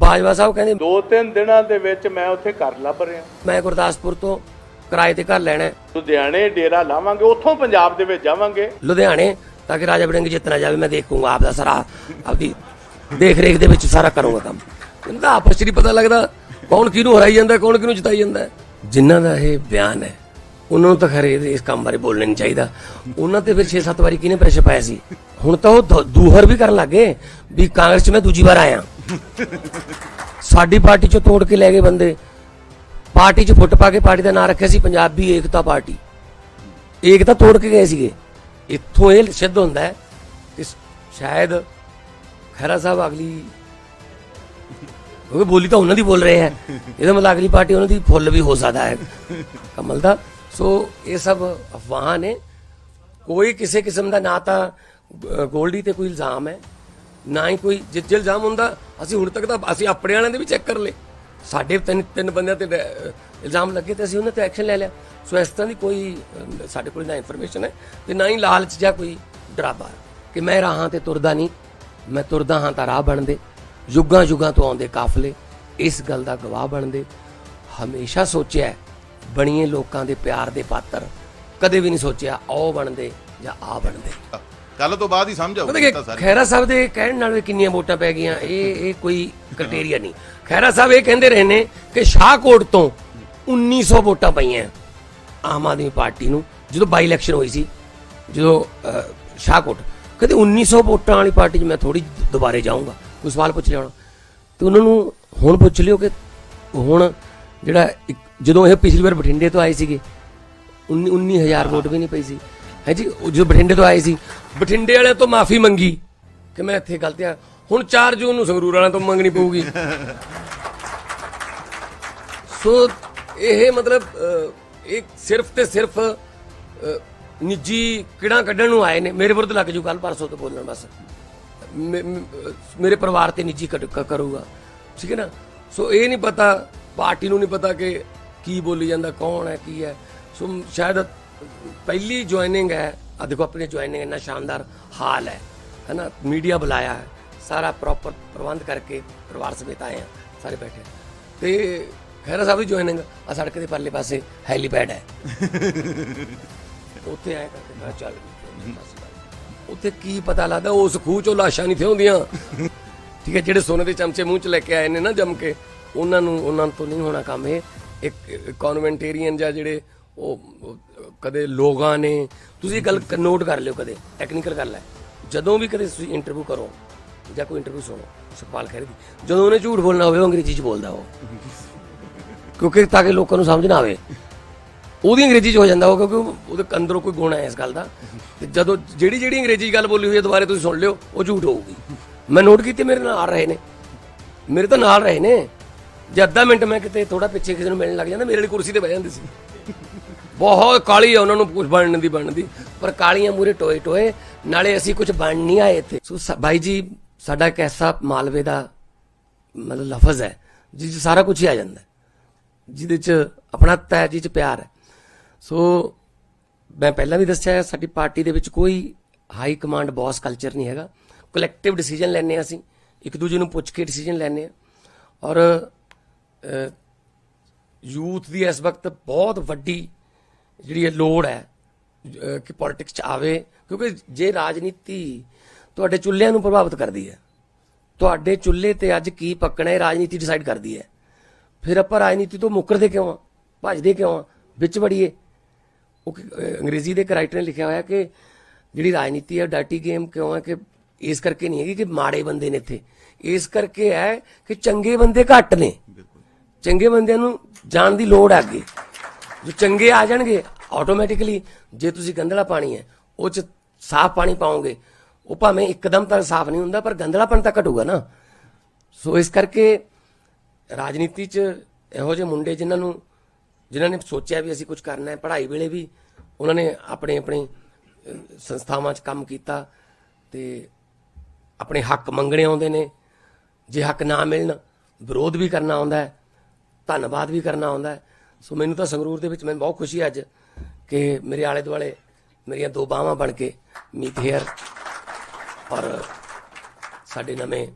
ਬਾਜਵਾ ਸਾਹਿਬ ਕਹਿੰਦੇ ਦੋ ਤਿੰਨ ਦਿਨਾਂ ਦੇ ਵਿੱਚ ਮੈਂ ਉੱਥੇ ਘਰ ਲੱਭ ਰਿਹਾ। ਮੈਂ ਗੁਰਦਾਸਪੁਰ ਤੋਂ ਕਿਰਾਏ ਤੇ ਘਰ ਲੈਣਾ ਹੈ, ਲੁਧਿਆਣੇ ਡੇਰਾ ਲਾਵਾਂਗੇ ਉੱਥੋਂ ਪੰਜਾਬ ਦੇ ਵਿੱਚ ਜਾਵਾਂਗੇ। ਲੁਧਿਆਣੇ ਤਾਂ ਕਿ ਰਾਜਾ ਵੜਿੰਗ ਜਿੱਤਣਾ ਜਾਵੇ ਮੈਂ ਦੇਖੂੰਗਾ ਆਪ ਦਾ ਸਾਰਾ ਆਪਦੀ ਦੇਖ ਰੇਖ ਦੇ ਵਿੱਚ ਸਾਰਾ ਕਰੂੰਗਾ ਕੰਮ। ਇਹਨਾਂ ਦਾ ਆਪਸ ਚ ਨਹੀਂ ਪਤਾ ਲੱਗਦਾ ਕੌਣ ਕਿਹਨੂੰ ਹਰਾਈ ਜਾਂਦਾ ਕੌਣ ਕਿਹਨੂੰ ਜਿਤਾਈ ਜਾਂਦਾ। ਹੈ। ਜਿਨ੍ਹਾਂ ਦਾ ਇਹ ਬਿਆਨ ਹੈ ਉਹਨਾਂ ਨੂੰ ਤਾਂ ਖਰੇ ਇਹਦੇ- ਇਸ ਕੰਮ ਬਾਰੇ ਬੋਲਣਾ ਨਹੀਂ ਚਾਹੀਦਾ। ਉਹਨਾਂ ਤੇ ਫਿਰ 6-7 ਵਾਰੀ ਕਿਹਨੇ ਪ੍ਰੈਸ਼ਰ ਪਾਇਆ ਸੀ? ਹੁਣ ਤਾਂ ਉਹ ਦ- ਦੂਹਰ ਵੀ ਕਰਨ ਲੱਗੇ ਵੀ ਕਾਂਗਰਸ 'ਚ ਮੈਂ ਦੂਜੀ ਵਾਰ ਆਇਆ। ਸਾਡੀ ਪਾਰਟੀ 'ਚੋਂ ਤੋੜ ਕੇ ਲੈ ਗਏ ਬੰਦੇ। ਪਾਰਟੀ 'ਚ ਫੁੱਟ ਪਾ ਕੇ ਪਾਰਟੀ ਦਾ ਨਾਂ ਰੱਖਿਆ ਸੀ ਪੰਜਾਬੀ ਏਕਤਾ ਪਾਰਟੀ। ਏਕਤਾ ਤੋੜ ਕੇ ਗਏ ਸੀਗੇ। ਇੱਥੋਂ ਇਹ ਸਿੱਧ ਹੁੰਦਾ ਹੈ ਕਿ ਸ਼ਾਇਦ ਖੈਰਾ ਸਾਹਿਬ ਅਗਲੀ ਉਹ ਬੋਲੀ ਤਾਂ ਉਹਨਾਂ ਦੀ ਬੋਲ ਰਹੇ ਹੈ। ਇਹਦਾ ਮਤਲਬ ਅਗਲੀ ਪਾਰਟੀ ਉਹਨਾਂ ਦੀ ਫੁੱਲ ਵੀ ਹੋ ਸਕਦਾ ਹੈ। ਕਮਲ ਦਾ। ਸੋ ਇਹ ਸਭ ਅਫਵਾਹਾਂ ਨੇ। ਕੋਈ ਕਿਸੇ ਕਿਸਮ ਦਾ ਨਾ ਤਾਂ ਗੋਲਡੀ ਤੇ ਕੋਈ ਇਲਜ਼ਾਮ ਹੈ। ਨਾ ਹੀ ਕੋਈ ਜੇ ਇਲਜ਼ਾਮ ਹੁੰਦਾ ਅਸੀਂ ਹੁਣ ਤੱਕ ਤਾਂ ਅਸੀਂ ਆਪਣੇ ਵਾਲਿਆਂ ਦੇ ਵੀ ਚੈੱਕ ਕਰ ਲਏ। ਸਾਡੇ ਤਿੰਨ ਤਿੰਨ ਬੰਦਿਆਂ ਤੇ ਅ, ਇਲਜ਼ਾਮ ਲੱਗੇ ਤੇ ਅਸੀਂ ਉਹਨਾਂ ਤੇ ਐਕਸ਼ਨ ਲੈ ਲਿਆ। ਸੋ ਇਸ ਤਰ੍ਹਾਂ ਦੀ ਕੋਈ ਸਾਡੇ ਕੋਲ ਨਾ ਇਨਫੋਰਮੇਸ਼ਨ ਹੈ ਤੇ ਨਾ ਹੀ ਲਾਲਚ ਜਾਂ ਕੋਈ ਡਰਾਵਾ ਕਿ ਮੈਂ ਰਾਹਾਂ ਤੇ ਤੁਰਦਾ ਨਹੀਂ ਮੈਂ ਤੁਰਦਾ ਹਾਂ ਤਾਂ ਰਾਹ ਬਣਦੇ। ਯੁੱਗਾਂ ਯੁੱਗਾਂ ਤੋਂ ਆਉਂਦੇ ਕਾਫਲੇ ਇਸ ਗੱਲ ਦਾ ਗਵਾਹ ਬਣਦੇ। ਹਮੇਸ਼ਾ ਸੋਚਿਆ ਹੈ, ਬਣੀਏ ਲੋਕਾਂ ਦੇ ਪਿਆਰ ਦੇ ਪਾਤਰ। ਕਦੇ ਵੀ ਨਹੀਂ ਸੋਚਿਆ ਆਓ ਬਣਦੇ ਜਾਂ ਆ ਬਣਦੇ। ਕੱਲ ਤੋਂ ਬਾਅਦ ਹੀ ਸਮਝ ਆਊਗੀ ਤਾਂ ਸਾਰੀ ਖੈਰਾ ਸਾਹਿਬ ਦੇ ਕਹਿਣ ਨਾਲ ਕਿੰਨੀਆਂ ਵੋਟਾਂ ਪੈ ਗਈਆਂ ਇਹ ਇਹ ਕੋਈ ਕ੍ਰਾਈਟੇਰੀਆ ਨਹੀਂ। ਖੈਰਾ ਸਾਹਿਬ ਇਹ ਕਹਿੰਦੇ ਰਹੇ ਨੇ ਕਿ ਸ਼ਾਹਕੋਟ ਤੋਂ 1900 ਵੋਟਾਂ ਪਈਆਂ ਆਮ ਆਦਮੀ ਪਾਰਟੀ ਨੂੰ ਜਦੋਂ ਬਾਈ ਇਲੈਕਸ਼ਨ ਹੋਈ ਸੀ ਜਦੋਂ ਸ਼ਾਹਕੋਟ ਕਹਿੰਦੇ 1900 ਵੋਟਾਂ ਵਾਲੀ ਪਾਰਟੀ 'ਚ ਮੈਂ ਥੋੜੀ ਦੁਬਾਰੇ ਜਾਊਂਗਾ। ਕੋਈ ਸਵਾਲ ਪੁੱਛ ਲਿਆ ਤੇ ਉਹਨਾਂ ਨੂੰ ਹੁਣ ਪੁੱਛ ਲਿਓ ਕਿ ਹੁਣ ਜਿਹੜਾ ਜਦੋਂ ਇਹ ਪਿਛਲੀ ਵਾਰ ਬਠਿੰਡੇ ਤੋਂ ਆਏ ਸੀਗੇ 19 19000 ਵੋਟ ਵੀ ਨਹੀਂ ਪਈ ਸੀ। ਹੈ ਜੀ ਉਹ ਜਦੋਂ ਬਠਿੰਡੇ ਤੋਂ ਆਏ ਸੀ। ਬਠਿੰਡੇ ਵਾਲਿਆਂ ਤੋਂ ਮਾਫੀ ਮੰਗੀ ਕਿ ਮੈਂ ਇੱਥੇ ਗਲਤੀ ਆ ਹੁਣ 4 ਜੂਨ ਨੂੰ ਸੰਗਰੂਰ ਵਾਲਿਆਂ ਤੋਂ ਮੰਗਣੀ ਪਊਗੀ। ਸੋ ਇਹ ਮਤਲਬ ਅਹ, ਇਹ ਸਿਰਫ ਤੇ ਸਿਰਫ ਨਿੱਜੀ ਕਿਹੜਾ ਕੱਢਣ ਨੂੰ ਆਏ ਨੇ। ਮੇਰੇ ਵਿਰੁੱਧ ਲੱਗ ਜੂ ਕੱਲ ਪਰਸੋਂ ਤੋਂ ਬੋਲਣ ਬਸ। ਮੇਰੇ ਪਰਿਵਾਰ ਤੇ ਨਿੱਜੀ ਕੱਢ- ਕ- ਕਰੂਗਾ। ਠੀਕ ਹੈ ਨਾ? ਸੋ ਇਹ ਨਹੀਂ ਪਤਾ ਪਾਰਟੀ ਨੂੰ ਨਹੀਂ ਪਤਾ ਕਿ ਕੀ ਬੋਲੀ ਜਾਂਦਾ ਕੌਣ ਹੈ ਕੀ ਹੈ। ਸੋ ਸ਼ਾਇਦ ਪਹਿਲੀ ਜੁਆਇਨਿੰਗ ਹੈ ਆ ਦੇਖੋ ਆਪਣੀ ਜੁਆਇਨਿੰਗ ਇੰਨਾ ਸ਼ਾਨਦਾਰ ਹਾਲ ਹੈ ਹੈ ਨਾ ਮੀਡੀਆ ਬੁਲਾਇਆ ਹੈ, ਸਾਰਾ ਪ੍ਰੋਪਰ ਪ੍ਰਬੰਧ ਕਰਕੇ ਪਰਿਵਾਰ ਸਮੇਤ ਆਏ ਆ ਸਾਰੇ ਬੈਠੇ ਤੇ ਖੈਰਾ ਸਾਹਿਬ ਦੀ ਜੁਆਇਨਿੰਗ ਆ ਸੜਕ ਦੇ ਪਰਲੇ ਪਾਸੇ ਹੈਲੀਪੈਡ ਹੈ। ਉੱਥੇ ਆਇਆ ਕਰਕੇ ਮੈਂ ਚੱਲ ਉੱਥੇ ਕੀ ਪਤਾ ਲੱਗਦਾ ਉਸ ਖੂਹ ਚੋਂ ਲਾਸ਼ਾਂ ਨਹੀਂ ਥਿਉਂਦੀਆਂ ਠੀਕ ਹੈ, ਜਿਹੜੇ ਸੋਨੇ ਦੇ ਚਮਚੇ ਮੂੰਹ ਚ ਲੈ ਕੇ ਆਏ ਨੇ ਨਾ ਜੰਮ ਕੇ, ਉਹਨਾਂ ਨੂੰ, ਉਹਨਾਂ ਤੋਂ ਨਹੀਂ ਹੋਣਾ ਕੰਮ ਇਹ। ਇੱਕ ਕਨਵੈਂਟੇਰੀਅਨ ਜਾਂ ਜਿਹੜੇ ਉਹ ਕਦੇ ਲੋਕਾਂ ਨੇ, ਤੁਸੀਂ ਗੱਲ ਨੋਟ ਕਰ ਲਿਓ ਕਦੇ ਟੈਕਨੀਕਲ ਗੱਲ ਹੈ ਜਦੋਂ ਵੀ ਕਦੇ ਤੁਸੀਂ ਇੰਟਰਵਿਊ ਕਰੋ, ਜਾਂ ਕੋਈ ਇੰਟਰਵਿਊ ਸੁਣੋ, ਸੁਖਪਾਲ ਖਹਿਰੇ ਦੀ, ਜਦੋਂ ਉਹਨੇ ਝੂਠ ਬੋਲਣਾ ਹੋਵੇ, ਉਹ ਅੰਗਰੇਜ਼ੀ ਚ ਬੋਲਦਾ ਉਹ। ਕਿਉਂਕਿ ਤਾਂ ਕਿ ਲੋਕਾਂ ਨੂੰ ਸਮਝ ਨਾ ਆਵੇ। ਉਹਦੀ ਅੰਗਰੇਜ਼ੀ ਚ ਹੋ ਜਾਂਦਾ ਉਹ, ਕਿਉਂਕਿ ਉਹਦੇ ਅੰਦਰੋਂ ਕੋਈ ਗੁਣ ਹੈ ਇਸ ਗੱਲ ਦਾ। ਤੇ ਜਦੋਂ ਜਿਹੜੀ ਜਿਹੜੀ ਅੰਗਰੇਜ਼ੀ ਗੱਲ ਬੋਲੀ ਹੋਈ ਹੈ, ਦੁਬਾਰੇ ਤੁਸੀਂ ਸੁਣ ਲਿਓ, ਉਹ ਝੂਠ ਹੋਊਗੀ। ਮੈਂ ਨੋਟ ਕੀਤੀ, ਮੇਰੇ ਨਾਲ ਰਹੇ ਨੇ। ਮੇਰੇ ਤਾਂ ਨਾਲ ਰਹੇ ਨੇ। ਜੇ ਅੱਧਾ ਮਿੰਟ ਮੈਂ ਕਿਤੇ ਥੋੜਾ ਪਿੱਛੇ ਕਿਸੇ ਨੂੰ ਮਿਲਣ ਲੱਗ ਜਾਂਦਾ, ਮੇਰੇ ਵਾਲੀ ਕੁਰਸੀ ਤੇ ਬਹਿ ਜਾਂਦੀ ਸੀ। ਬਹੁਤ ਕਾਲੀ ਆ ਉਹਨਾਂ ਨੂੰ ਕੁਝ ਬਣਨ ਦੀ ਬਣਨ ਪਰ ਕਾਲੀਆਂ ਮੂਰੇ ਟੋਏ ਟੋਏ ਨਾਲੇ ਅਸੀਂ ਕੁਝ ਬਣ ਨਹੀਂ ਆਏ ਇੱਥੇ। ਸੋ ਸ- ਬਾਈ ਜੀ ਸਾਡਾ ਇੱਕ ਐਸਾ ਮਾਲਵੇ ਦਾ ਮਤਲਬ ਲਫ਼ਜ਼ ਹੈ ਜਿਸ 'ਚ ਸਾਰਾ ਕੁਝ ਹੀ ਆ ਜਾਂਦਾ ਜਿਹਦੇ ਚ ਆਪਣਾ ਹੈ ਜਿਹਦੇ ਚ ਪਿਆਰ ਹੈ। ਸੋ ਮੈਂ ਪਹਿਲਾਂ ਵੀ ਦੱਸਿਆ ਹੈ, ਸਾਡੀ ਪਾਰਟੀ ਦੇ ਵਿੱਚ ਕੋਈ ਹਾਈ ਕਮਾਂਡ ਬੌਸ ਕਲਚਰ ਨਹੀਂ ਹੈਗਾ। ਕਲੈਕਟਿਵ ਡਿਸੀਜਨ ਲੈਣੇ ਹਾਂ ਅਸੀਂ। ਇੱਕ ਦੂਜੇ ਨੂੰ ਪੁੱਛ ਕੇ ਡਿਸੀਜਨ ਲੈਣੇ ਆ ਔਰ ਯੂਥ ਦੀ ਇਸ ਵਕਤ ਬਹੁਤ ਵੱਡੀ ਜਿਹੜੀ ਇਹ ਲੋੜ ਹੈ ਕਿ ਪੋਲਿਟਿਕਸ ਚ ਆਵੇ ਕਿਉਂਕਿ ਜੇ ਰਾਜਨੀਤੀ ਤੁਹਾਡੇ ਚੁੱਲ੍ਹਿਆਂ ਨੂੰ ਪ੍ਰਭਾਵਿਤ ਕਰਦੀ ਹੈ ਤੁਹਾਡੇ ਚੁੱਲ੍ਹੇ ਤੇ ਅੱਜ ਕੀ ਪੱਕਣਾ ਹੈ ਰਾਜਨੀਤੀ ਡਿਸਾਈਡ ਕਰਦੀ ਹੈ। ਫਿਰ ਆਪਾਂ ਰਾਜਨੀਤੀ ਤੋਂ ਮੁੱਕਰਦੇ ਕਿਉਂ ਆ? ਭੱਜਦੇ ਕਿਉਂ ਆ? ਵਿੱਚ ਵੜੀਏ। ਉਹ ਅੰਗਰੇਜ਼ੀ ਦੇ ਰਾਈਟਰ ਨੇ ਲਿਖਿਆ ਹੋਇਆ ਕਿ ਜਿਹੜੀ ਰਾਜਨੀਤੀ ਹੈ ਡਰਟੀ ਗੇਮ ਕਿਉਂ ਹੈ ਕਿ ਇਸ ਕਰਕੇ ਨਹੀਂ ਹੈਗੀ ਕਿ ਮਾੜੇ ਬੰਦੇ ਨੇ ਇੱਥੇ। ਇਸ ਕਰਕੇ ਹੈ ਕਿ ਚੰਗੇ ਬੰਦੇ ਘੱਟ ਨੇ। ਚੰਗੇ ਬੰਦਿਆਂ ਨੂੰ ਜਾਣ ਦੀ ਲੋੜ ਹੈ ਅੱਗੇ। ਜੋ ਚੰਗੇ ਆ ਜਾਣਗੇ ਆਟੋਮੈਟਿਕਲੀ ਜੇ ਤੁਸੀਂ ਗੰਧਲਾ ਪਾਣੀ ਹੈ, ਉਹ ਚ ਸਾਫ਼ ਪਾਣੀ ਪਾਓਗੇ, ਉਹ ਭਾਵੇਂ ਇੱਕਦਮ ਤਾਂ ਸਾਫ਼ ਨਹੀਂ ਹੁੰਦਾ, ਪਰ ਗੰਦਲਾਪਣ ਤਾਂ ਘਟੂਗਾ ਨਾ। ਸੋ ਇਸ ਕਰਕੇ ਰਾਜਨੀਤੀ 'ਚ ਇਹੋ ਜਿਹੇ ਮੁੰਡੇ ਜਿਨ੍ਹਾਂ ਨੂੰ, ਜਿਨ੍ਹਾਂ ਨੇ ਸੋਚਿਆ ਵੀ ਅਸੀਂ ਕੁਝ ਕਰਨਾ ਹੈ, ਪੜ੍ਹਾਈ ਵੇਲੇ ਵੀ ਉਹਨਾਂ ਨੇ ਆਪਣੇ ਆਪਣੇ ਸੰਸਥਾਵਾਂ 'ਚ ਕੰਮ ਕੀਤਾ ਤੇ ਆਪਣੇ ਹੱਕ ਮੰਗਣੇ ਆਉਂਦੇ ਨੇ। ਜੇ ਹੱਕ ਨਾ ਮਿਲਣ, ਵਿਰੋਧ ਵੀ ਕਰਨਾ ਆਉਂਦਾ ਹੈ, ਧੰਨਵਾਦ ਵੀ ਕਰਨਾ ਆਉਂਦਾ ਹੈ। ਸੋ ਮੈਨੂੰ ਤਾਂ ਸੰਗਰੂਰ ਦੇ ਵਿੱਚ ਮੈਨੂੰ ਬਹੁਤ ਖੁਸ਼ੀ ਹੈ ਅੱਜ ਕਿ ਮੇਰੇ ਆਲੇ ਦੁਆਲੇ ਮੇਰੀਆਂ ਦੋ ਬਾਹਾਂ ਬਣ ਕੇ ਮੀਤ ਹੇਅਰ ਔਰ ਸਾਡੇ ਨਵੇਂ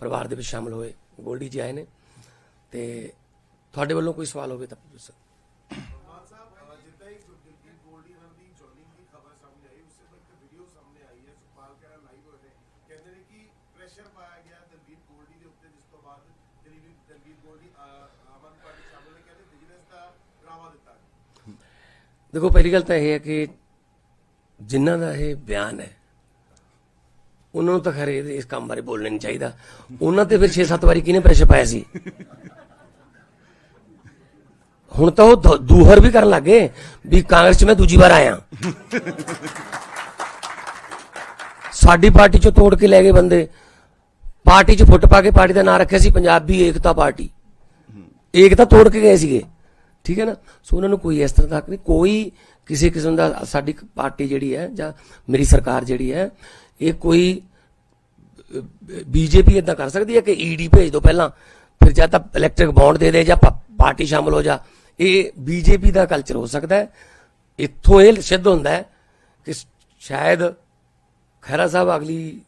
ਪਰਿਵਾਰ ਦੇ ਵਿੱਚ ਸ਼ਾਮਲ ਹੋਏ ਗੋਲਡੀ ਜੀ ਆਏ ਨੇ ਤੇ ਤੁਹਾਡੇ ਵੱਲੋਂ ਕੋਈ ਸਵਾਲ ਹੋਵੇ ਤਾਂ ਪੁੱਛ ਮਾਨ ਸਾਹਿਬ ਅਹ ਜਿੱਦਾਂ ਹੀ ਦਿਲਜੀਤ ਗੋਲਡੀ ਨਾਲ ਦੀ ਜੁਆਇਨਿੰਗ ਦੀ ਖਬਰ ਸਾਹਮਣੇ ਆਈ ਉਸੇ ਵਕਤ ਵੀਡੀਓ ਸਾਹਮਣੇ ਆਈ ਹੈ ਸੁਖਪਾਲ ਖਹਿਰਾ ਲਾਈਵ ਹੋਏ ਨੇ ਕਹਿੰਦੇ ਨੇ ਕਿ ਪ੍ਰੈਸ਼ਰ ਪਾਇਆ ਗਿਆ ਦਿਲਜੀਤ ਗੋਲਡੀ ਦੇ ਉੱਤੇ ਜਿਸ ਤੋਂ ਬਾਅਦ ਦਿਲਜੀਤ ਦਿਲਜੀਤ ਗੋਲਡੀ ਅਹ, ਆਮ ਆਦਮੀ ਪਾਰਟੀ ਸ਼ਾਮਲ ਨੇ ਕਹਿੰਦੇ ਬਿਜ਼ਨਸ ਦਾ ਡਰਾਵਾ ਦਿੱਤਾ ਦੇਖੋ, ਪਹਿਲੀ ਗੱਲ ਤਾਂ ਇਹ ਹੈ ਕਿ ਜਿਨ੍ਹਾਂ ਦਾ ਇਹ ਬਿਆਨ ਹੈ, ਉਹਨਾਂ ਨੂੰ ਤਾਂ ਖਰੇ ਇਹਦੇ- ਇਸ ਕੰਮ ਬਾਰੇ ਬੋਲਣਾ ਨਹੀਂ ਚਾਹੀਦਾ। ਉਹਨਾਂ ਤੇ ਫਿਰ 6-7 ਵਾਰੀ ਕਿਹਨੇ ਪ੍ਰੈਸ਼ਰ ਪਾਇਆ ਸੀ? ਹੁਣ ਤਾਂ ਉਹ ਦੂਹਰ ਵੀ ਕਰਨ ਲੱਗੇ ਵੀ ਕਾਂਗਰਸ 'ਚ ਮੈਂ ਦੂਜੀ ਵਾਰ ਆਇਆ। ਸਾਡੀ ਪਾਰਟੀ 'ਚੋਂ ਤੋੜ ਕੇ ਲੈ ਗਏ ਬੰਦੇ। ਪਾਰਟੀ 'ਚ ਫੁੱਟ ਪਾ ਕੇ ਪਾਰਟੀ ਦਾ ਨਾਂ ਰੱਖਿਆ ਸੀ, ਪੰਜਾਬੀ ਏਕਤਾ ਪਾਰਟੀ। ਏਕਤਾ ਤੋੜ ਕੇ ਗਏ ਸੀਗੇ। ਠੀਕ ਹੈ ਨਾ? ਸੋ ਉਹਨਾਂ ਨੂੰ ਕੋਈ ਇਸ ਤਰ੍ਹਾਂ ਦਾ ਹੱਕ ਨਹੀਂ। ਕੋਈ ਕਿਸੇ ਕਿਸਮ ਦਾ ਸਾਡੀ ਪਾਰਟੀ ਜਿਹੜੀ ਹੈ ਜਾਂ ਮੇਰੀ ਸਰਕਾਰ ਜਿਹੜੀ ਹੈ, ਇਹ ਕੋਈ ਬੀਜੇਪੀ ਇਦਾਂ ਕਰ ਸਕਦੀ ਹੈ ਕਿ ਈਡੀ ਭੇਜ ਦਿਓ ਪਹਿਲਾਂ, ਫਿਰ ਜਾਂ ਤਾਂ ਇਲੈਕਟ੍ਰਿਕ ਬੌਂਡ ਦੇ ਦੇ ਜਾਂ ਪਾਰਟੀ ਸ਼ਾਮਲ ਹੋ ਜਾ। ਇਹ ਬੀਜੇਪੀ ਦਾ ਕਲਚਰ ਹੋ ਸਕਦਾ ਹੈ। ਇੱਥੋਂ ਇਹ ਸਿੱਧ ਹੁੰਦਾ ਹੈ ਕਿ ਸ਼ਾਇਦ ਖੈਰਾ ਸਾਹਿਬ ਅਗਲੀ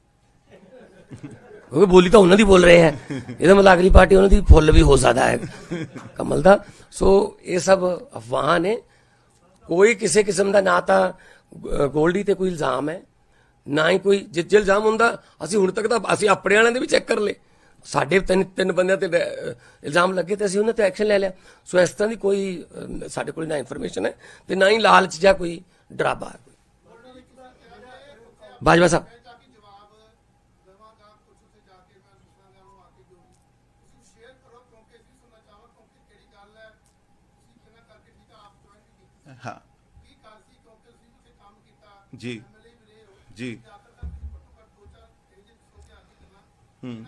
ਕਿਉਂਕਿ ਬੋਲੀ ਤਾਂ ਉਹਨਾਂ ਦੀ ਬੋਲ ਰਹੇ ਹੈ। ਇਹਦਾ ਮਤਲਬ ਅਗਲੀ ਪਾਰਟੀ, ਉਹਨਾਂ ਦੀ ਫੁੱਲ ਵੀ ਹੋ ਸਕਦਾ ਹੈ। ਕਮਲ ਦਾ। ਸੋ ਇਹ ਸਭ ਅਫਵਾਹਾਂ ਨੇ। ਕੋਈ ਕਿਸੇ ਕਿਸਮ ਦਾ ਨਾ ਤਾਂ ਗੋਲਡੀ ਤੇ ਕੋਈ ਇਲਜ਼ਾਮ ਹੈ, ਨਾ ਹੀ ਕੋਈ ਜੇ ਇਲਜ਼ਾਮ ਹੁੰਦਾ, ਅਸੀਂ ਹੁਣ ਤੱਕ ਤਾਂ ਅਸੀਂ ਆਪਣੇ ਵਾਲਿਆਂ ਦੇ ਵੀ ਚੈੱਕ ਕਰ ਲਏ। ਸਾਡੇ ਤਿੰਨ ਤਿੰਨ ਬੰਦਿਆਂ ਤੇ ਇਲਜ਼ਾਮ ਲੱਗੇ ਤੇ ਅਸੀਂ ਉਹਨਾਂ ਤੇ ਐਕਸ਼ਨ ਲੈ ਲਿਆ। ਸੋ ਇਸ ਤਰ੍ਹਾਂ ਦੀ ਕੋਈ ਸਾਡੇ ਕੋਲ ਨਾ ਇਨਫੋਰਮੇਸ਼ਨ ਹੈ ਤੇ ਨਾ ਹੀ ਲਾਲਚ ਜਾਂ ਕੋਈ ਡਰਾਵਾ ਬਾਜਵਾ ਸਾਹਿਬ। ਜੀ। ਜੀ। ਹੀ।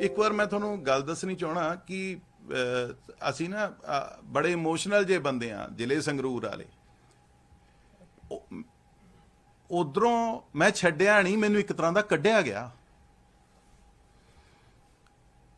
ਇੱਕ ਵਾਰ ਮੈਂ ਤੁਹਾਨੂੰ ਗੱਲ ਦੱਸਣੀ ਚਾਹਣਾ ਕਿ ਅਸੀਂ ਨਾ ਬੜੇ ਇਮੋਸ਼ਨਲ ਜੇ ਬੰਦੇ ਆ ਜ਼ਿਲ੍ਹੇ ਸੰਗਰੂਰ ਵਾਲੇ। ਉਧਰੋਂ ਮੈਂ ਛੱਡਿਆ ਨਹੀਂ, ਮੈਨੂੰ ਇੱਕ ਤਰ੍ਹਾਂ ਦਾ ਕੱਢਿਆ ਗਿਆ।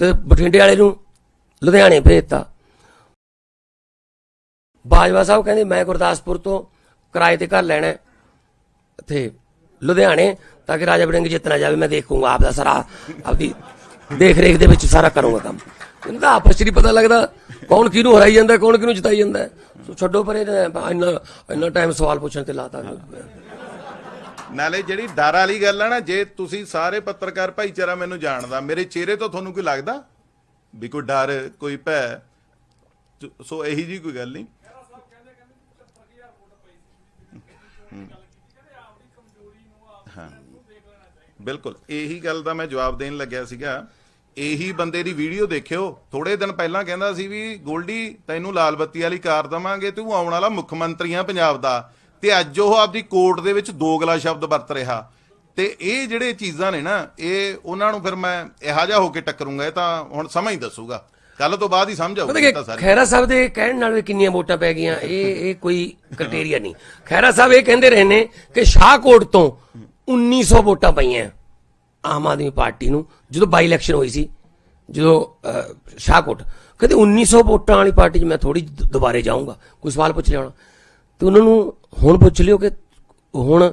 ਤੇ ਬਠਿੰਡੇ ਵਾਲੇ ਨੂੰ ਲੁਧਿਆਣੇ ਭੇਜਤਾ। ਬਾਜਵਾ ਸਾਹਿਬ ਕਹਿੰਦੇ, ਮੈਂ ਗੁਰਦਾਸਪੁਰ ਤੋਂ ਕਿਰਾਏ ਤੇ ਘਰ ਲੈਣਾ ਹੈ, ਇੱਥੇ ਲੁਧਿਆਣੇ, ਤਾਂ ਕਿ ਰਾਜਾ ਬੜਿੰਗ ਜਿੱਤਣਾ ਜਾਵੇ, ਮੈਂ ਦੇਖੂੰਗਾ ਆਪਦਾ ਸਾਰਾ, ਆਪਦੀ ਦੇਖ ਰੇਖ ਦੇ ਵਿੱਚ ਸਾਰਾ ਕਰੂੰਗਾ ਕੰਮ। ਇਹਨਾਂ ਦਾ ਆਪਸ 'ਚ ਨਹੀਂ ਪਤਾ ਲੱਗਦਾ ਕੌਣ ਕਿਹਨੂੰ ਹਰਾਈ ਜਾਂਦਾ, ਕੌਣ ਕਿਹਨੂੰ ਜਿਤਾਈ ਜਾਂਦਾ। ਸੋ ਛੱਡੋ ਪਰੇ ਤੇ ਇੰਨਾ ਇੰਨਾ ਟਾਈਮ ਸਵਾਲ ਪੁੱਛਣ ਤੇ ਲਾਤਾ ਨਾਲੇ ਜਿਹੜੀ ਡਰ ਵਾਲੀ ਗੱਲ ਆ ਨਾ, ਜੇ ਤੁਸੀਂ ਸਾਰੇ ਪੱਤਰਕਾਰ ਭਾਈਚਾਰਾ ਮੈਨੂੰ ਜਾਣਦਾ, ਮੇਰੇ ਚਿਹਰੇ ਤੋਂ ਤੁਹਾਨੂੰ ਕੋਈ ਲੱਗਦਾ? ਵੀ ਕੋਈ ਡਰ, ਕੋਈ ਭੈ? ਸੋ ਇਹੀ ਜੀ ਕੋਈ ਗੱਲ ਨਹੀਂ? ਹਾਂ। ਬਿਲਕੁਲ। ਇਹੀ ਗੱਲ ਦਾ ਮੈਂ ਜਵਾਬ ਦੇਣ ਲੱਗਿਆ ਸੀਗਾ। ਇਹੀ ਬੰਦੇ ਦੀ ਵੀਡੀਓ ਦੇਖਿਓ। ਥੋੜੇ ਦਿਨ ਪਹਿਲਾਂ ਕਹਿੰਦਾ ਸੀ ਵੀ, ਗੋਲਡੀ, ਤੈਨੂੰ ਲਾਲ ਬੱਤੀ ਵਾਲੀ ਕਾਰ ਦਵਾਂਗੇ, ਤੂੰ ਆਉਣ ਵਾਲਾ ਮੁੱਖ ਮੰਤਰੀ ਆ ਪੰਜਾਬ ਦਾ। ਤੇ ਅੱਜ ਉਹ ਆਪਦੀ ਕੋਰਟ ਦੇ ਵਿੱਚ ਦੋਗਲਾ ਸ਼ਬਦ ਵਰਤ ਰਿਹਾ। ਤੇ ਇਹ ਜਿਹੜੇ ਚੀਜ਼ਾਂ ਨੇ ਨਾ ਇਹ ਉਹਨਾਂ ਨੂੰ ਫਿਰ ਮੈਂ ਇਹੋ ਜਿਹਾ ਹੋ ਕੇ ਟੱਕਰੂੰਗਾ ਇਹ ਤਾਂ ਹੁਣ ਸਮਾਂ ਹੀ ਦੱਸੂਗਾ। ਕੱਲ ਤੋਂ ਬਾਅਦ ਹੀ ਸਮਝ ਆਊਗੀ ਤਾਂ ਸਾਰੀ। ਖੈਰਾ ਸਾਹਿਬ ਦੇ ਕਹਿਣ ਨਾਲ ਵੀ ਕਿੰਨੀਆਂ ਵੋਟਾਂ ਪੈ ਗਈਆਂ ਇਹ ਇਹ ਕੋਈ ਕ੍ਰਾਈਟੇਰੀਆ ਨਹੀਂ। ਖੈਰਾ ਸਾਹਿਬ ਇਹ ਕਹਿੰਦੇ ਰਹੇ ਨੇ ਕਿ ਸ਼ਾਹਕੋਟ ਤੋਂ 1900 ਵੋਟਾਂ ਪਈਆਂ ਆਮ ਆਦਮੀ ਪਾਰਟੀ ਨੂੰ ਜਦੋਂ ਬਾਈ ਇਲੈਕਸ਼ਨ ਹੋਈ ਸੀ ਜਦੋਂ ਸ਼ਾਹਕੋਟ ਕਹਿੰਦੇ 1900 ਵੋਟਾਂ ਵਾਲੀ ਪਾਰਟੀ 'ਚ ਮੈਂ ਥੋੜੀ ਦੁਬਾਰੇ ਜਾਊਂਗਾ ਕੋਈ ਸਵਾਲ ਪੁੱਛ ਲਿਆ ਹੋਣਾ। ਤੇ ਉਹਨਾਂ ਨੂੰ ਹੁਣ ਪੁੱਛ ਲਿਓ ਕਿ ਹੁਣ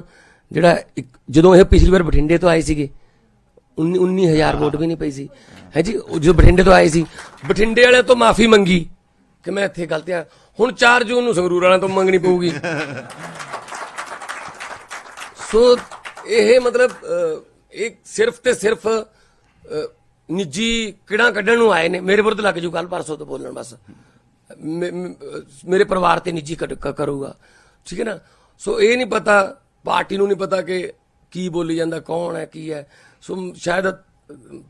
ਜਿਹੜਾ ਇੱਕ- ਜਦੋਂ ਇਹ ਪਿਛਲੀ ਵਾਰ ਬਠਿੰਡੇ ਤੋਂ ਆਏ ਸੀਗੇ 19 19000 ਵੋਟ ਵੀ ਨਹੀਂ ਪਈ ਸੀ। ਹੈ ਜੀ ਜਦੋਂ ਬਠਿੰਡੇ ਤੋਂ ਆਏ ਸੀ ਬਠਿੰਡੇ ਵਾਲਿਆਂ ਤੋਂ ਮਾਫੀ ਮੰਗੀ ਕਿ ਮੈਂ ਇੱਥੇ ਗਲਤ ਆ। ਹੁਣ 4 ਜੂਨ ਨੂੰ ਸੰਗਰੂਰ ਵਾਲਿਆਂ ਤੋਂ ਮੰਗਣੀ ਪਊਗੀ। ਸੋ ਇਹ ਮਤਲਬ ਇਹ ਸਿਰਫ ਤੇ ਸਿਰਫ ਨਿੱਜੀ ਕਿਹੜਾ ਕੱਢਣ ਨੂੰ ਆਏ ਨੇ। ਮੇਰੇ ਵਿਰੁੱਧ ਲੱਗ ਜੂ ਕੱਲ ਪਰਸੋਂ ਤੋਂ ਬੋਲਣ ਬਸ। ਮੇਰੇ ਪਰਿਵਾਰ ਤੇ ਨਿੱਜੀ ਕਰੂਗਾ। ਠੀਕ ਹੈ ਨਾ? ਸੋ ਇਹ ਨਹੀਂ ਪਤਾ ਪਾਰਟੀ ਨੂੰ ਨਹੀਂ ਪਤਾ ਕਿ ਕੀ ਬੋਲੀ ਜਾਂਦਾ ਕੌਣ ਹੈ ਕੀ ਹੈ। ਸੋ ਸ਼ਾਇਦ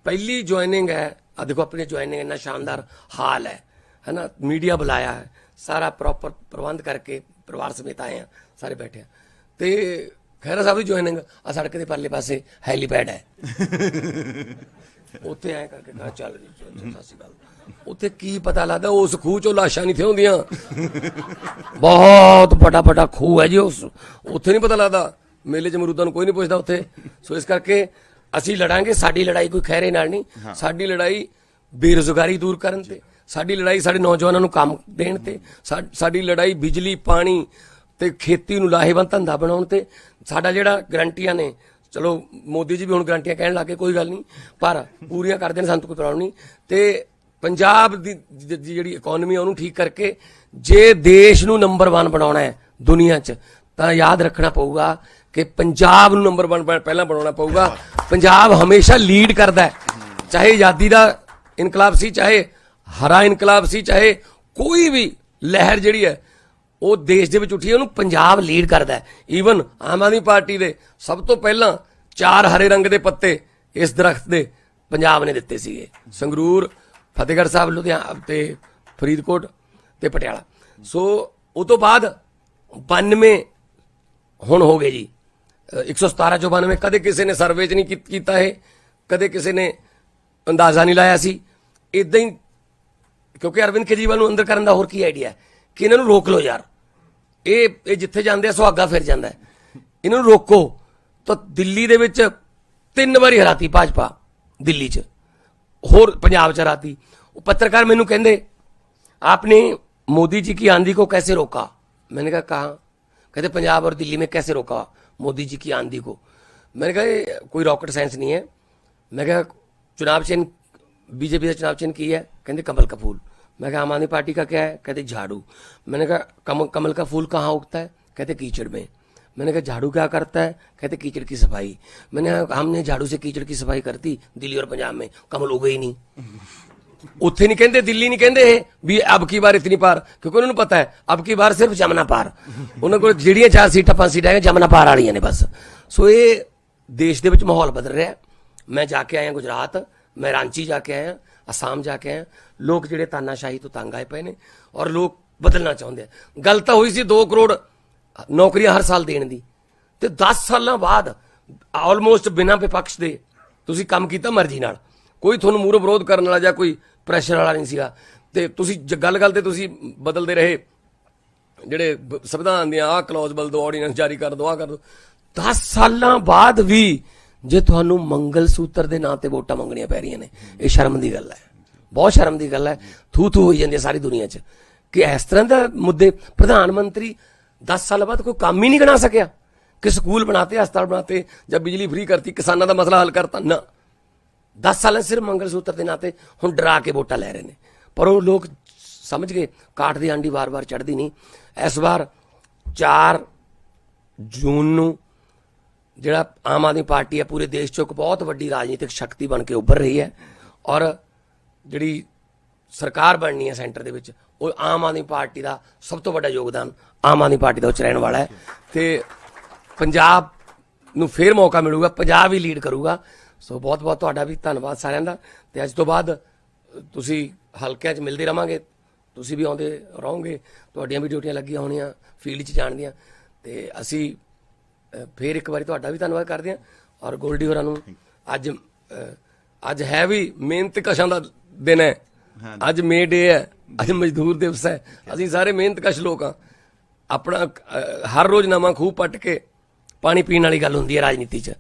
ਪਹਿਲੀ ਜੁਆਇਨਿੰਗ ਹੈ ਆ ਦੇਖੋ ਆਪਣੀ ਜੁਆਇਨਿੰਗ ਇੰਨਾ ਸ਼ਾਨਦਾਰ ਹਾਲ ਹੈ ਹੈ ਨਾ? ਮੀਡੀਆ ਬੁਲਾਇਆ ਹੈ ਸਾਰਾ ਪ੍ਰੋਪਰ ਪ੍ਰਬੰਧ ਕਰਕੇ ਪਰਿਵਾਰ ਸਮੇਤ ਆਏ ਆ ਸਾਰੇ ਬੈਠੇ ਆ ਤੇ ਖੈਰਾ ਸਾਹਿਬ ਦੀ ਜੁਆਇਨਿੰਗ ਆ ਸੜਕ ਦੇ ਪਰਲੇ ਪਾਸੇ ਹੈਲੀਪੈਡ ਹੈ। ਉੱਥੇ ਐ ਕਰਕੇ ਕਹਾ ਚੱਲ ਜੀ ਸਤਿ ਸ਼੍ਰੀ ਅਕਾਲ। ਉੱਥੇ ਕੀ ਪਤਾ ਲੱਗਦਾ ਉਸ ਖੂਹ ਚੋਂ ਲਾਸ਼ਾਂ ਨਹੀਂ ਥੇ ਹੁੰਦੀਆਂ। ਬਹੁਤ ਵੱਡਾ ਵੱਡਾ ਖੂਹ ਹੈ ਜੀ ਉਸ। ਉੱਥੇ ਨਹੀਂ ਪਤਾ ਲੱਗਦਾ। ਮੇਲੇ 'ਚ ਮਰੂਦਾਂ ਨੂੰ ਕੋਈ ਨਹੀਂ ਪੁੱਛਦਾ ਉੱਥੇ। ਸੋ ਇਸ ਕਰਕੇ ਅਸੀਂ ਲੜਾਂਗੇ ਸਾਡੀ ਲੜਾਈ ਕੋਈ ਖੈਰੇ ਨਾਲ ਨਹੀਂ। ਸਾਡੀ ਲੜਾਈ ਬੇਰੁਜ਼ਗਾਰੀ ਦੂਰ ਕਰਨ ਤੇ। ਸਾਡੀ ਲੜਾਈ ਸਾਡੇ ਨੌਜਵਾਨਾਂ ਨੂੰ ਕੰਮ ਦੇਣ ਤੇ। ਸਾਡੀ ਲੜਾਈ ਬਿਜਲੀ ਪਾਣੀ ਤੇ ਖੇਤੀ ਨੂੰ ਲਾਹੇਵੰਦ ਧੰਦਾ ਬਣਾਉਣ ਤੇ। ਸਾਡਾ ਜਿਹੜਾ ਗਰੰਟੀਆਂ ਨੇ ਚਲੋ ਮੋਦੀ ਜੀ ਵੀ ਹੁਣ ਗਰੰਟੀਆਂ ਕਹਿਣ ਲੱਗੇ ਕੋਈ ਗੱਲ ਨਹੀਂ। ਪਰ ਪੂਰੀਆਂ ਕਰਦੇ ਨੇ ਸਾਨੂੰ ਕੋਈ ਪ੍ਰੋਬਲਮ ਨਹੀਂ। ਤੇ ਪੰਜਾਬ ਦੀ ਜ- ਜਿਹੜੀ ਇਕਨੋਮੀ ਆ, ਉਹਨੂੰ ਠੀਕ ਕਰਕੇ ਜੇ ਦੇਸ਼ ਨੂੰ ਨੰਬਰ 1 ਬਣਾਉਣਾ ਹੈ ਦੁਨੀਆ 'ਚ, ਤਾਂ ਯਾਦ ਰੱਖਣਾ ਪਊਗਾ ਕਿ ਪੰਜਾਬ ਨੂੰ ਨੰਬਰ 1 ਪਹਿਲਾਂ ਬਣਾਉਣਾ ਪਊਗਾ। ਪੰਜਾਬ ਹਮੇਸ਼ਾ ਲੀਡ ਕਰਦਾ ਹੈ। ਚਾਹੇ ਆਜ਼ਾਦੀ ਦਾ ਇਨਕਲਾਬ ਸੀ, ਚਾਹੇ ਹਰਾ ਇਨਕਲਾਬ ਸੀ, ਚਾਹੇ ਕੋਈ ਵੀ ਲਹਿਰ ਜਿਹੜੀ ਹੈ, ਉਹ ਦੇਸ਼ ਦੇ ਵਿੱਚ ਉੱਠੀ ਹੈ, ਉਹਨੂੰ ਪੰਜਾਬ ਲੀਡ ਕਰਦਾ ਈਵਨ ਆਮ ਆਦਮੀ ਪਾਰਟੀ ਦੇ ਸਭ ਤੋਂ ਪਹਿਲਾਂ ਚਾਰ ਹਰੇ ਰੰਗ ਦੇ ਪੱਤੇ ਇਸ ਦਰਖਤ ਦੇ ਪੰਜਾਬ ਨੇ ਦਿੱਤੇ ਸੀਗੇ। ਸੰਗਰੂਰ ਫਤਿਹਗੜ੍ਹ ਸਾਹਿਬ ਲੁਧਿਆਣਾ ਤੇ ਫਰੀਦਕੋਟ ਤੇ ਪਟਿਆਲਾ। ਸੋ ਉਹ ਤੋਂ ਬਾਅਦ 92 ਹੁਣ ਹੋ ਗਏ ਜੀ। ਅ, 117 ਚੋਂ 92 ਕਦੇ ਕਿਸੇ ਨੇ ਸਰਵੇ ਚ ਨਹੀਂ ਕੀ- ਕੀਤਾ ਇਹ। ਕਦੇ ਕਿਸੇ ਨੇ ਅੰਦਾਜ਼ਾ ਨਹੀਂ ਲਾਇਆ ਸੀ। ਇਦਾਂ ਹੀ ਕਿਉਂਕਿ ਅਰਵਿੰਦ ਕੇਜਰੀਵਾਲ ਨੂੰ ਅੰਦਰ ਕਰਨ ਦਾ ਹੋਰ ਕੀ ਆਈਡੀਆ ਕਿ ਇਹਨਾਂ ਨੂੰ ਰੋਕ ਲਓ ਯਾਰ। ਇਹ ਇਹ ਜਿੱਥੇ ਜਾਂਦੇ ਆ ਸੁਹਾਗਾ ਫਿਰ ਜਾਂਦਾ ਇਹਨਾਂ ਨੂੰ ਰੋਕੋ। ਤਾਂ ਦਿੱਲੀ ਦੇ ਵਿੱਚ ਤਿੰਨ ਵਾਰੀ ਹਰਾਤੀ ਭਾਜਪਾ ਦਿੱਲੀ 'ਚ। ਹੋਰ ਪੰਜਾਬ 'ਚ ਹਰਾਤੀ ਉਹ ਪੱਤਰਕਾਰ ਮੈਨੂੰ ਕਹਿੰਦੇ आपने मोदी जी की आंधी को कैसे रोका मैंने कहा कहा कहते पंजाब और दिल्ली में कैसे रोका मोदी जी की आंधी को मैंने कहा ये कोई रॉकेट साइंस नहीं है मैं कहा चुनाव चिन्ह बीजेपी का चुनाव चिन्ह की है कहते कमल का फूल मैं कहा आम आदमी पार्टी का क्या है कहते झाड़ू मैंने कहा कम, कमल का फूल कहाँ उगता है कहते कीचड़ में मैंने कहा झाड़ू क्या करता है कहते कीचड़ की सफाई मैंने कहा हमने झाड़ू से कीचड़ की सफाई कर दी दिल्ली और पंजाब में कमल उगे ही नहीं ਉੱਥੇ ਨਹੀਂ ਕਹਿੰਦੇ ਦਿੱਲੀ ਨਹੀਂ ਕਹਿੰਦੇ ਇਹ ਵੀ ਅਬ ਕੀ ਵਾਰ ਇਤਨੀ ਪਾਰ ਕਿਉਂਕਿ ਉਹਨਾਂ ਨੂੰ ਪਤਾ ਹੈ ਅਬ ਕੀ ਵਾਰ ਸਿਰਫ ਜਮਨਾ ਪਾਰ ਉਹਨਾਂ ਕੋਲ ਜਿਹੜੀਆਂ ਚਾਰ ਸੀਟਾਂ ਪੰਜ ਸੀਟਾਂ ਹੈ ਜਮਨਾ ਪਾਰ ਵਾਲੀਆਂ ਨੇ ਬਸ ਸੋ ਇਹ ਦੇਸ਼ ਦੇ ਵਿੱਚ ਮਾਹੌਲ ਬਦਲ ਰਿਹਾ ਹੈ। ਮੈਂ ਜਾ ਕੇ ਆਇਆ ਗੁਜਰਾਤ ਮੈਂ ਰਾਂਚੀ ਜਾ ਕੇ ਆਇਆ ਅਸਾਮ ਜਾ ਕੇ ਆਇਆ ਲੋਕ ਜਿਹੜੇ ਤਾਨਾਸ਼ਾਹੀ ਤੋਂ ਤੰਗ ਆਏ ਪਏ ਨੇ ਔਰ ਲੋਕ ਬਦਲਣਾ ਚਾਹੁੰਦੇ ਆ ਗੱਲ ਤਾਂ ਹੋਈ ਸੀ 2 ਕਰੋੜ ਨੌਕਰੀਆਂ ਹਰ ਸਾਲ ਦੇਣ ਦੀ। ਤੇ 10 ਸਾਲਾਂ ਬਾਅਦ ਆਲਮੋਸਟ ਬਿਨਾਂ ਵਿਪਕਸ਼ ਦੇ ਤੁਸੀਂ ਕੰਮ ਕੀਤਾ ਮਰਜ਼ੀ ਨਾਲ। ਕੋਈ ਤੁਹਾਨੂੰ ਮੂਹਰੋਂ ਵਿਰੋਧ ਕਰਨ ਵਾਲਾ ਜਾਂ ਕੋਈ ਪ੍ਰੈਸ਼ਰ ਵਾਲਾ ਨਹੀਂ ਸੀਗਾ। ਤੇ ਤੁਸੀਂ ਗੱਲ-ਗੱਲ ਤੇ ਤੁਸੀਂ ਬਦਲਦੇ ਰਹੇ। ਜਿਹੜੇ ਸੰਵਿਧਾਨ ਦੀਆਂ ਆਹ ਕਲੌਜ਼ ਬਦਲ ਦੋ ਆਰਡੀਨੈਂਸ ਜਾਰੀ ਕਰ ਦੋ, ਆਹ ਕਰ ਦੋ। 10 ਸਾਲਾਂ ਬਾਅਦ ਵੀ ਜੇ ਤੁਹਾਨੂੰ ਮੰਗਲ ਸੂਤਰ ਦੇ ਨਾਂ ਤੇ ਵੋਟਾਂ ਮੰਗਣੀਆਂ ਪੈ ਰਹੀਆਂ ਨੇ, ਇਹ ਸ਼ਰਮ ਦੀ ਗੱਲ ਹੈ। ਬਹੁਤ ਸ਼ਰਮ ਦੀ ਗੱਲ ਹੈ। ਥੂ ਥੂ ਹੋਈ ਜਾਂਦੀ ਹੈ ਸਾਰੀ ਦੁਨੀਆ 'ਚ। ਕਿ ਇਸ ਤਰ੍ਹਾਂ ਦਾ ਮੁੱਦੇ, ਪ੍ਰਧਾਨ ਮੰਤਰੀ 10 ਸਾਲ ਬਾਅਦ ਕੋਈ ਕੰਮ ਹੀ ਨਹੀਂ ਬਣਾ ਸਕਿਆ। ਕਿ ਸਕੂਲ ਬਣਾਤੇ, ਹਸਪਤਾਲ ਬਣਾਤੇ, ਜਾਂ ਬਿਜਲੀ ਫ੍ਰੀ ਕਰਤੀ, ਕਿਸਾਨਾਂ ਦਾ ਮਸਲਾ ਹੱਲ ਕਰਤਾ, ਨਾ। 10 ਸਾਲਾਂ 'ਚ ਸਿਰਫ ਮੰਗਲ ਸੂਤਰ ਦੇ ਨਾਂ ਤੇ ਹੁਣ ਡਰਾ ਕੇ ਵੋਟਾਂ ਲੈ ਰਹੇ ਨੇ। ਪਰ ਉਹ ਲੋਕ ਸਮਝ ਗਏ, ਕਾਠ ਦੀ ਆਂਡੀ ਵਾਰ-ਵਾਰ ਚੜਦੀ ਨਹੀਂ। ਇਸ ਵਾਰ 4 ਜੂਨ ਨੂੰ ਜਿਹੜਾ ਆਮ ਆਦਮੀ ਪਾਰਟੀ ਹੈ, ਪੂਰੇ ਦੇਸ਼ 'ਚ ਇੱਕ ਬਹੁਤ ਵੱਡੀ ਰਾਜਨੀਤਿਕ ਸ਼ਕਤੀ ਬਣ ਕੇ ਉੱਭਰ ਰਹੀ ਹੈ। ਔਰ ਜਿਹੜੀ ਸਰਕਾਰ ਬਣਨੀ ਹੈ ਸੈਂਟਰ ਦੇ ਵਿੱਚ ਉਹ ਆਮ ਆਦਮੀ ਪਾਰਟੀ ਦਾ ਸਭ ਤੋਂ ਵੱਡਾ ਯੋਗਦਾਨ ਆਮ ਆਦਮੀ ਪਾਰਟੀ ਦਾ ਉੱਚ ਰਹਿਣ ਵਾਲਾ ਹੈ। ਤੇ ਪੰਜਾਬ ਨੂੰ ਫੇਰ ਮੌਕਾ ਮਿਲੂਗਾ ਪੰਜਾਬ ਹੀ ਲੀਡ ਕਰੂਗਾ। ਸੋ ਬਹੁਤ ਬਹੁਤ ਤੁਹਾਡਾ ਵੀ ਧੰਨਵਾਦ ਸਾਰਿਆਂ ਦਾ। ਤੇ ਅੱਜ ਤੋਂ ਬਾਅਦ ਤੁਸੀਂ ਹਲਕਿਆਂ 'ਚ ਮਿਲਦੇ ਰਵਾਂਗੇ। ਤੁਸੀਂ ਵੀ ਆਉਂਦੇ ਰਹੋਗੇ। ਤੁਹਾਡੀਆਂ ਵੀ ਡਿਊਟੀਆਂ ਲੱਗੀਆਂ ਹੋਣੀਆਂ ਫੀਲਡ 'ਚ ਜਾਣ ਦੀਆਂ। ਤੇ ਅਸੀਂ ਫੇਰ ਇੱਕ ਵਾਰੀ ਤੁਹਾਡਾ ਵੀ ਧੰਨਵਾਦ ਕਰਦੇ ਹਾਂ। ਔਰ ਗੋਲਡੀ ਹੋਰਾਂ ਨੂੰ ਅੱਜ ਅੱਜ ਹੈ ਵੀ ਮਿਹਨਤ ਕਸ਼ਾਂ ਦਾ ਦਿਨ ਹੈ। ਅੱਜ ਮੇ ਡੇ ਹੈ, ਅੱਜ ਮਜ਼ਦੂਰ ਦਿਵਸ ਹੈ। ਅਸੀਂ ਸਾਰੇ ਮਿਹਨਤਕਸ਼ ਲੋਕ ਹਾਂ। ਆਪਣਾ ਹਰ ਰੋਜ਼ ਨਵਾਂ ਖੂਹ ਪੱਟ ਕੇ ਪਾਣੀ ਪੀਣ ਵਾਲੀ ਗੱਲ ਹੁੰਦੀ ਹੈ ਰਾਜਨੀਤੀ 'ਚ।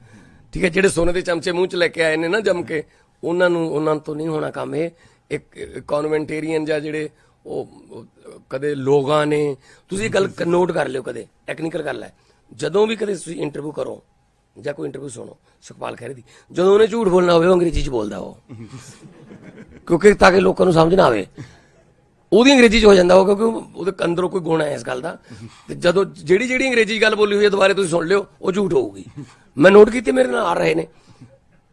ਠੀਕ ਹੈ, ਜਿਹੜੇ ਸੋਨੇ ਦੇ ਚਮਚੇ ਮੂੰਹ 'ਚ ਲੈ ਕੇ ਆਏ ਨੇ ਨਾ ਜੰਮ ਕੇ, ਉਹਨਾਂ ਨੂੰ, ਉਹਨਾਂ ਤੋਂ ਨਹੀਂ ਹੋਣਾ ਕੰਮ ਇਹ। ਇੱਕ ਕਨਵੈਂਟੇਰੀਅਨ ਜਾਂ ਜਿਹੜੇ ਉਹ ਕਦੇ ਲੋਕਾਂ ਨੇ, ਤੁਸੀਂ ਇਹ ਗੱਲ ਨੋਟ ਕਰ ਲਿਓ ਕਦੇ ਟੈਕਨੀਕਲ ਗੱਲ ਹੈ। ਜਦੋਂ ਵੀ ਕਦੇ ਤੁਸੀਂ ਇੰਟਰਵਿਊ ਕਰੋ, ਜਾਂ ਕੋਈ ਇੰਟਰਵਿਊ ਸੁਣੋ, ਸੁਖਪਾਲ ਖਹਿਰੇ ਦੀ, ਜਦੋਂ ਉਹਨੇ ਝੂਠ ਬੋਲਣਾ ਹੋਵੇ, ਉਹ ਅੰਗਰੇਜ਼ੀ 'ਚ ਬੋਲਦਾ ਉਹ। ਕਿਉਂਕਿ ਤਾਂ ਕਿ ਲੋਕਾਂ ਨੂੰ ਸਮਝ ਨਾ ਆਵੇ। ਉਹਦੀ ਅੰਗਰੇਜ਼ੀ 'ਚ ਹੋ ਜਾਂਦਾ ਉਹ ਕਿਉਂਕਿ ਉਹ- ਉਹਦੇ ਅੰਦਰੋਂ ਕੋਈ ਗੁਣ ਹੈ ਇਸ ਗੱਲ ਦਾ। ਤੇ ਜਦੋਂ ਜਿਹੜੀ ਜਿਹੜੀ ਅੰਗਰੇਜ਼ੀ ਗੱਲ ਬੋਲੀ ਹੋਈ ਹੈ ਦੁਬਾਰੇ ਤੁਸੀਂ ਸੁਣ ਲਿਓ ਉਹ ਝੂਠ ਹੋਊਗੀ। ਮੈਂ ਨੋਟ ਕੀਤੀ ਮੇਰੇ ਨਾਲ ਰਹੇ ਨੇ।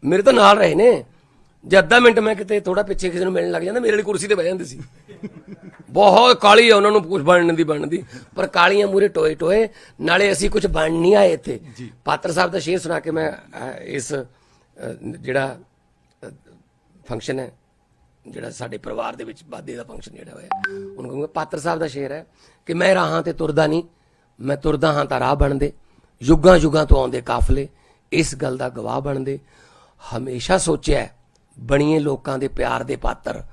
ਮੇਰੇ ਤਾਂ ਨਾਲ ਰਹੇ ਨੇ। ਜੇ ਅੱਧਾ ਮਿੰਟ ਮੈਂ ਕਿਤੇ ਥੋੜਾ ਪਿੱਛੇ ਕਿਸੇ ਨੂੰ ਮਿਲਣ ਲੱਗ ਜਾਂਦਾ ਮੇਰੇ ਲਈ ਕੁਰਸੀ ਤੇ ਬਹਿ ਜਾਂਦੇ ਸੀ। ਬਹੁਤ ਕਾਲੀ ਆ ਉਹਨਾਂ ਨੂੰ ਕੁਝ ਬਣਨ ਦੀ ਬਣਨ ਦੀ। ਪਰ ਕਾਲੀਆਂ ਮੂਰੇ ਟੋਏ ਟੋਏ ਨਾਲੇ ਅਸੀਂ ਕੁਝ ਬਣ ਨਹੀਂ ਆਏ ਇੱਥੇ। ਪਾਤਰ ਸਾਹਿਬ ਦਾ ਸ਼ੇਰ ਸੁਣਾ ਕੇ ਮੈਂ ਇਸ ਜਿਹੜਾ ਫੰਕਸ਼ਨ ਹੈ ਜਿਹੜਾ ਸਾਡੇ ਪਰਿਵਾਰ ਦੇ ਵਿੱਚ ਬਾਦੇ ਦਾ ਫੰਕਸ਼ਨ ਜਿਹੜਾ ਹੋਇਆ ਉਹਨੂੰ ਕਹੂੰਗਾ ਪਾਤਰ ਸਾਹਿਬ ਦਾ ਸ਼ੇਰ ਹੈ ਕਿ ਮੈਂ ਰਾਹਾਂ ਤੇ ਤੁਰਦਾ ਨਹੀਂ ਮੈਂ ਤੁਰਦਾ ਹਾਂ ਤਾਂ ਰਾਹ ਬਣਦੇ ਯੁੱਗਾਂ ਯੁੱਗਾਂ ਤੋਂ ਆਉਂਦੇ ਕਾਫਲੇ ਇਸ ਗੱਲ ਦਾ ਗਵਾਹ ਬਣਦੇ। ਹਮੇਸ਼ਾ ਸੋਚਿਆ ਬਣੀਏ ਲੋਕਾਂ ਦੇ ਪਿਆਰ ਦੇ ਪਾਤਰ।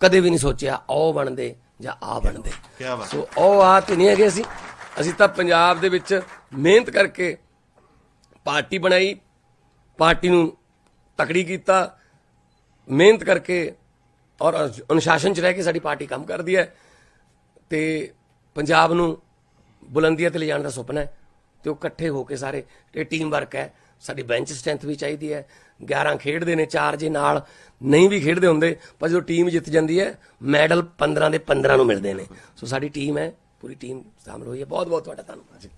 ਕਦੇ ਵੀ ਨਹੀਂ ਸੋਚਿਆ ਉਹ ਬਣਦੇ ਜਾਂ ਆ ਬਣਦੇ। ਬਾਤ। ਸੋ ਉਹ ਆ ਤੇ ਨਹੀਂ ਹੈਗੇ ਅਸੀਂ ਅਸੀਂ ਤਾਂ ਪੰਜਾਬ ਦੇ ਵਿੱਚ ਮਿਹਨਤ ਕਰਕੇ ਪਾਰਟੀ ਬਣਾਈ ਪਾਰਟੀ ਨੂੰ ਤਕੜੀ ਕੀਤਾ ਮਿਹਨਤ ਕਰਕੇ ਔਰ ਅਨੁਸ਼ਾਸਨ ਚ ਰਹਿ ਕੇ ਸਾਡੀ ਪਾਰਟੀ ਕੰਮ ਕਰਦੀ ਹੈ ਤੇ ਪੰਜਾਬ ਨੂੰ ਬੁਲੰਦੀਆਂ ਤੇ ਲਿਜਾਣ ਦਾ ਸੁਪਨਾ ਹੈ ਤੇ ਉਹ ਇਕੱਠੇ ਹੋ ਕੇ ਸਾਰੇ ਇਹ ਟੀਮ ਵਰਕ ਹੈ, ਸਾਡੀ ਬੈਂਚ ਸਟਰੈਂਥ ਵੀ ਚਾਹੀਦੀ ਹੈ 11 ਖੇਡਦੇ ਨੇ 4 ਜੇ ਨਾਲ ਨਹੀਂ ਵੀ ਖੇਡਦੇ ਹੁੰਦੇ, ਪਰ ਜਦੋਂ ਟੀਮ ਜਿੱਤ ਜਾਂਦੀ ਹੈ, ਮੈਡਲ 15 ਦੇ 15 ਨੂੰ ਮਿਲਦੇ ਨੇ। ਸੋ ਸਾਡੀ ਟੀਮ ਹੈ, ਪੂਰੀ ਟੀਮ ਸ਼ਾਮਲ ਹੋਈ ਹੈ। ਬਹੁਤ ਬਹੁਤ ਤੁਹਾਡਾ ਧੰਨਵਾਦ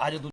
ਆਜੋ